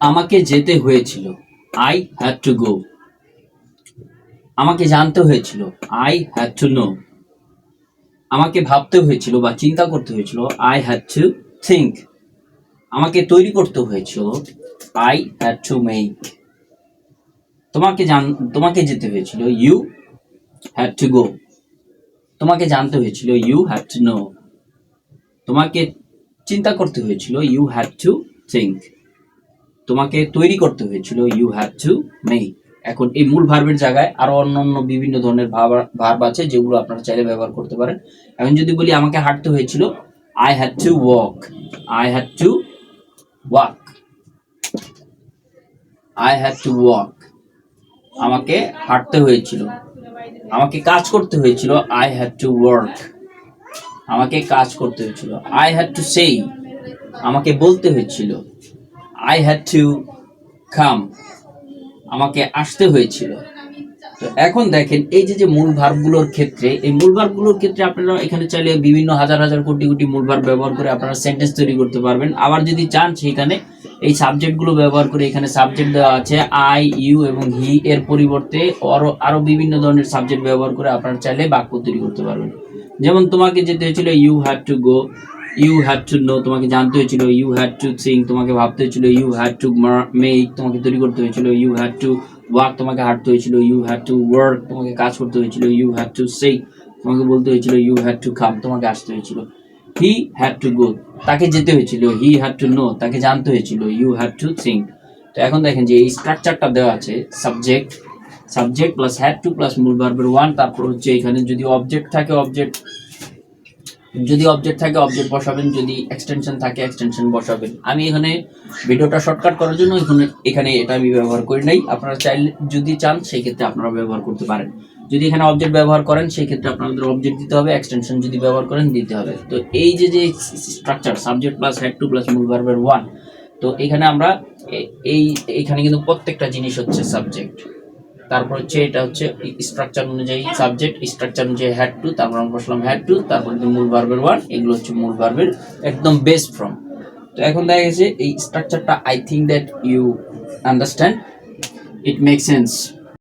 আমাকে যেতে হয়েছিল। আই হ্যাড টু গো আমাকে জানতে হয়েছিল। আই হ্যাড টু নো আমাকে ভাবতে হয়েছিল বা চিন্তা করতে হয়েছিল। আই হ্যাড টু থিঙ্ক আমাকে তৈরি করতে হয়েছিল। আই হ্যাড টু মেক তোমাকে জান, তোমাকে যেতে হয়েছিল। ইউ হ্যাড টু গো তোমাকে জানতে হয়েছিল। ইউ হ্যাড টু নো তোমাকে চিন্তা করতে হয়েছিল। ইউ হ্যাড টু থিঙ্ক তোমাকে তৈরি করতে হয়েছিল ইউ হ্যাড টু মেক এখন এই মূল ভার্বের জায়গায় আরও অন্যান্য বিভিন্ন ধরনের ভার্ব আছে যেগুলো আপনারা চাইলে ব্যবহার করতে পারেন। এখন যদি বলি আমাকে হাঁটতে হয়েছিল I had to walk I had to walk I had to walk আমাকে হাঁটতে হয়েছিল। আমাকে কাজ করতে হয়েছিল আই হ্যাড টু ওয়ার্ক আমাকে কাজ করতে হয়েছিল। আই হ্যাড টু সেই আমাকে বলতে হয়েছিল। আই হ্যাড টু কাম আমাকে আসতে হয়েছিল। তো এখন দেখেন, এই যে যে মূল ভার্বগুলোর ক্ষেত্রে, এই মূল ভার্বগুলোর ক্ষেত্রে আপনারা এখানে চাইলে বিভিন্ন হাজার হাজার কোটি কোটি মূল ভার্ব ব্যবহার করে আপনারা সেন্টেন্স তৈরি করতে পারবেন। আবার যদি চান সেখানে এই সাবজেক্টগুলো ব্যবহার করে এখানে সাবজেক্ট দেওয়া আছে আই ইউ এবং হি এর পরিবর্তে আরও আরও বিভিন্ন ধরনের সাবজেক্ট ব্যবহার করে আপনারা চাইলে বাক্য তৈরি করতে পারবেন। যেমন তোমাকে যেতে হয়েছিল you had to go you had to know তোমাকে জানতে হয়েছিল ইউ হ্যাড টু সিং তোমাকে ভাবতে হয়েছিল ইউ হ্যাড টু মেক তোমাকে তৈরি করতে হয়েছিল ইউ হ্যাড টু ওয়াক তোমাকে হাঁটতে হয়েছিল ইউ হ্যাড টু ওয়ার্ক তোমাকে কাজ করতে হয়েছিল ইউ হ্যাড টু সেই তোমাকে বলতে হয়েছিল ইউ হ্যাড টু কাম তোমাকে আসতে হয়েছিল হি হ্যাড টু গো তাকে যেতে হয়েছিল হি হ্যাড টু নো তাকে জানতে হয়েছিল ইউ হ্যাড টু থিঙ্ক তো এখন দেখেন যে এই স্ট্রাকচারটা দেওয়া আছে subject subject plus had to plus মূল ভার্বের ওয়ান তারপর হচ্ছে এখানে যদি অবজেক্ট থাকে অবজেক্ট যদি অবজেক্ট থাকে অবজেক্ট বসাবেন, যদি এক্সটেনশন থাকে এক্সটেনশন বসাবেন। আমি এখানে ভিডিওটা শর্টকাট করার জন্য এখানে এখানে এটা আমি ব্যবহার করি নাই। আপনারা চাইলে যদি চান সেই ক্ষেত্রে আপনারা ব্যবহার করতে পারেন। যদি এখানে অবজেক্ট ব্যবহার করেন সেই ক্ষেত্রে আপনাদের অবজেক্ট দিতে হবে এক্সটেনশন যদি ব্যবহার করেন, দিতে হবে। তো এই যে যে structure subject plus had to plus মূল ভার্বের ওয়ান তো এখানে আমরা এই এখানে কিন্তু প্রত্যেকটা জিনিস হচ্ছে সাবজেক্ট তারপর হচ্ছে এটা হচ্ছে স্ট্রাকচার অনুযায়ী সাবজেক্ট স্ট্রাকচার অনুযায়ী হ্যাড টু তারপর আমরা বসলাম হ্যাড টু তারপর মূল ভার্বের ওয়ান এগুলো হচ্ছে মূল ভার্বের একদম বেস্ট ফর্ম তো এখন দেখা গেছে এই স্ট্রাকচারটা I think that you understand it make sense